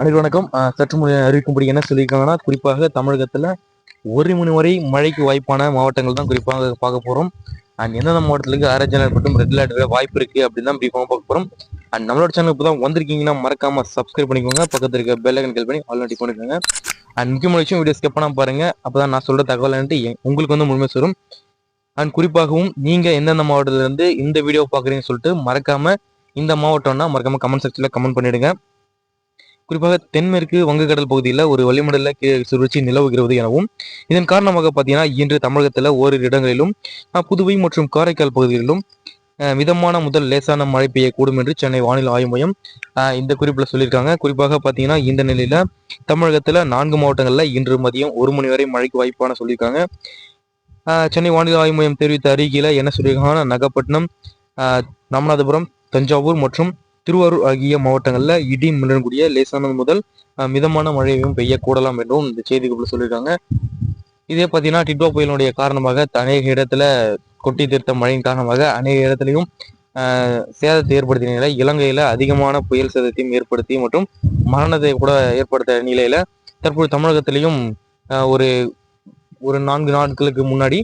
அனைவரும் வணக்கம். சற்று முன் அறிவிக்கும்படி என்ன சொல்லியிருக்காங்கன்னா குறிப்பாக தமிழகத்தில் ஒரு மணி வரை மழைக்கு வாய்ப்பான மாவட்டங்கள் தான் குறிப்பாக பார்க்க போகிறோம் அண்ட் எந்தெந்த மாவட்டத்துக்கு ஆரஞ்சு அலர்ட் மற்றும் ரெட் அலர்ட் வாய்ப்பு இருக்குது அப்படின்னு தான் பிரீஃபாக பார்க்க போகிறோம் அண்ட் நம்மளோட சேனல் இப்போ தான் வந்திருக்கீங்கன்னா மறக்காம சப்ஸ்கிரைப் பண்ணிக்கோங்க. பக்கத்தில் இருக்க பெல் ஐக்கன் கிளிக் பண்ணி ஆல்ரெடி பண்ணிக்கோங்க. அண்ட் முக்கியமான விஷயம் வீடியோ ஸ்கிப் பாருங்கள் அப்போ தான் நான் சொல்கிற தகவல் எ- உங்களுக்கு வந்து முழுமை சொல்லும். அண்ட் குறிப்பாகவும் நீங்கள் எந்தெந்த மாவட்டத்துல இருந்து இந்த வீடியோ பார்க்குறீங்கன்னு சொல்லிட்டு மறக்காமல் இந்த மாவட்டம்னா மறக்காம கமெண்ட் செக்ஷனில் கமெண்ட் பண்ணிடுங்க. குறிப்பாக தென்மேற்கு வங்கக்கடல் பகுதியில் ஒரு வளிமண்டல சுழற்சி நிலவுகிறது எனவும் இதன் காரணமாக பார்த்தீங்கன்னா இன்று தமிழகத்தில் ஓரிரு இடங்களிலும் புதுவை மற்றும் காரைக்கால் பகுதிகளிலும் மிதமான முதல் லேசான மழை பெய்யக்கூடும் என்று சென்னை வானிலை ஆய்வு மையம் இந்த குறிப்பில் சொல்லியிருக்காங்க. குறிப்பாக பார்த்தீங்கன்னா இந்த நிலையில தமிழகத்தில் நான்கு மாவட்டங்களில் இன்று மதியம் ஒரு மணி வரை மழைக்கு வாய்ப்பான சொல்லியிருக்காங்க. சென்னை வானிலை ஆய்வு மையம் தெரிவித்த அறிக்கையில் என்ன சொல்லியிருக்காங்கன்னா நாகப்பட்டினம் ராமநாதபுரம் தஞ்சாவூர் மற்றும் திருவாரூர் ஆகிய மாவட்டங்களில் இடி மின்னல் கூடிய லேசானது முதல் மிதமான மழையும் பெய்யக்கூடலாம் என்றும் இந்த செய்திக்குள்ள சொல்லியிருக்காங்க. இதே பார்த்தீங்கன்னா டிட்வா புயலினுடைய காரணமாக அநேக இடத்துல கொட்டி தீர்த்த மழையின் காரணமாக அநேக இடத்துலையும் சேதத்தை ஏற்படுத்திய நிலை இலங்கையில் அதிகமான புயல் சேதத்தையும் ஏற்படுத்தி மற்றும் மரணத்தை கூட ஏற்படுத்த நிலையில் தற்போது தமிழகத்திலையும் ஒரு ஒரு நான்கு நாட்களுக்கு முன்னாடி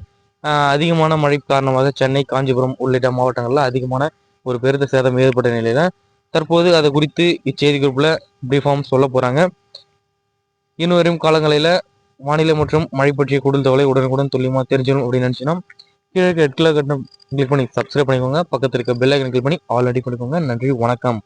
அதிகமான மழை காரணமாக சென்னை காஞ்சிபுரம் உள்ளிட்ட மாவட்டங்களில் அதிகமான ஒரு பெருத்த சேதம் ஏற்பட்ட நிலையில் தற்போது அது குறித்து இச்செய்தி குறிப்பில் பிரீஃபார்ம் சொல்ல போகிறாங்க இன்னும் வரும் காலங்களில் வானிலை மற்றும் மழை பற்றிய கூடுதல் தகவலை உடனுக்குடன் துல்லியமாக தெரிஞ்சிடும் அப்படின்னு நினச்சினா கீழே ரெட் கட்டணம் கிளிக் பண்ணி சப்ஸ்கிரைப் பண்ணிக்கோங்க. பக்கத்தில் இருக்க பெல் ஐக்கன் கிளிக் பண்ணி ஆல்ரெடி பண்ணிக்கோங்க. நன்றி வணக்கம்.